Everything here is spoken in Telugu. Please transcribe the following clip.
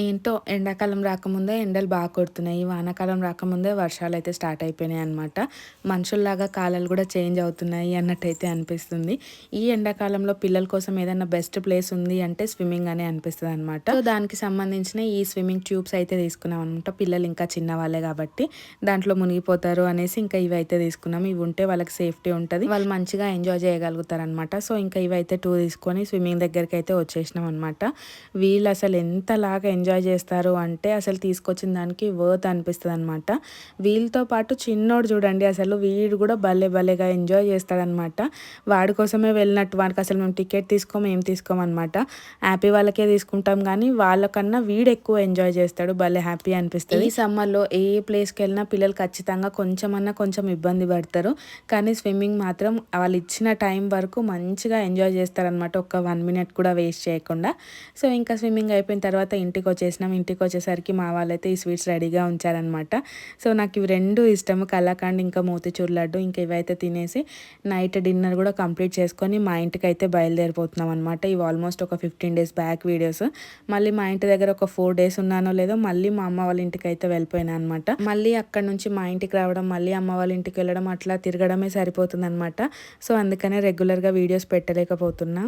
ఏంటో ఎండాకాలం రాకముందే ఎండలు బాగా కొడుతున్నాయి. వానాకాలం రాకముందే వర్షాలు అయితే స్టార్ట్ అయిపోయినాయి అనమాట మనుషుల్లాగా కాలాలు కూడా చేంజ్ అవుతున్నాయి అన్నట్టయితే అనిపిస్తుంది. ఈ ఎండాకాలంలో పిల్లల కోసం ఏదైనా బెస్ట్ ప్లేస్ ఉంది అంటే స్విమ్మింగ్ అనే అనిపిస్తుంది అనమాట సో దానికి సంబంధించిన ఈ స్విమ్మింగ్ ట్యూబ్స్ అయితే తీసుకున్నాం అనమాట పిల్లలు ఇంకా చిన్న వాళ్ళే కాబట్టి దాంట్లో మునిగిపోతారు అనేసి ఇంకా ఇవి అయితే తీసుకున్నాం. ఇవి ఉంటే వాళ్ళకి సేఫ్టీ ఉంటుంది. వాళ్ళు మంచిగా ఎంజాయ్ చేయగలుగుతారు అనమాట సో ఇంకా ఇవి అయితే టూ తీసుకొని స్విమ్మింగ్ దగ్గరికి అయితే వచ్చేసినాం అనమాట వీళ్ళు అసలు ఎంతలాగా ఎంజాయ్ ఎంజాయ్ చేస్తారు అంటే అసలు తీసుకొచ్చిన దానికి వర్త్ అనిపిస్తుంది అనమాట వీళ్ళతో పాటు చిన్నోడు చూడండి అసలు వీడు కూడా భలే భలేగా ఎంజాయ్ చేస్తాడనమాట వాడి కోసమే వెళ్ళినట్టు వాడికి అసలు మేము టికెట్ తీసుకోము ఏం తీసుకోమన్నమాట హ్యాపీ వాళ్ళకే తీసుకుంటాం కానీ వాళ్ళకన్నా వీడు ఎక్కువ ఎంజాయ్ చేస్తాడు భలే హ్యాపీ అనిపిస్తుంది. ఈ సమ్మర్లో ఏ ప్లేస్కి వెళ్ళినా పిల్లలు ఖచ్చితంగా కొంచెమన్నా కొంచెం ఇబ్బంది పడతారు. కానీ స్విమ్మింగ్ మాత్రం వాళ్ళు ఇచ్చిన టైం వరకు మంచిగా ఎంజాయ్ చేస్తారనమాట ఒక్క వన్ మినిట్ కూడా వేస్ట్ చేయకుండా. సో ఇంకా స్విమ్మింగ్ అయిపోయిన తర్వాత ఇంటికి వచ్చేసినాం ఇంటికి వచ్చేసరికి మా వాళ్ళైతే ఈ స్వీట్స్ రెడీగా ఉంచారనమాట సో నాకు ఇవి రెండు ఇష్టము కలాకండ్ ఇంకా మోతిచూర్ లడ్డు ఇంకా ఇవైతే తినేసి నైట్ డిన్నర్ కూడా కంప్లీట్ చేసుకొని మా ఇంటికి అయితే బయలుదేరిపోతున్నాం అనమాట ఇవి ఆల్మోస్ట్ ఒక ఫిఫ్టీన్ డేస్ బ్యాక్ వీడియోస్. మళ్ళీ మా ఇంటి దగ్గర ఒక ఫోర్ డేస్ ఉన్నానో లేదో మళ్ళీ మా అమ్మ వాళ్ళ ఇంటికి అయితే వెళ్ళిపోయినా అనమాట మళ్ళీ అక్కడ నుంచి మా ఇంటికి రావడం మళ్ళీ అమ్మ వాళ్ళ ఇంటికి వెళ్ళడం అట్లా తిరగడమే సరిపోతుంది అనమాట సో అందుకనే రెగ్యులర్గా వీడియోస్ పెట్టలేకపోతున్నా.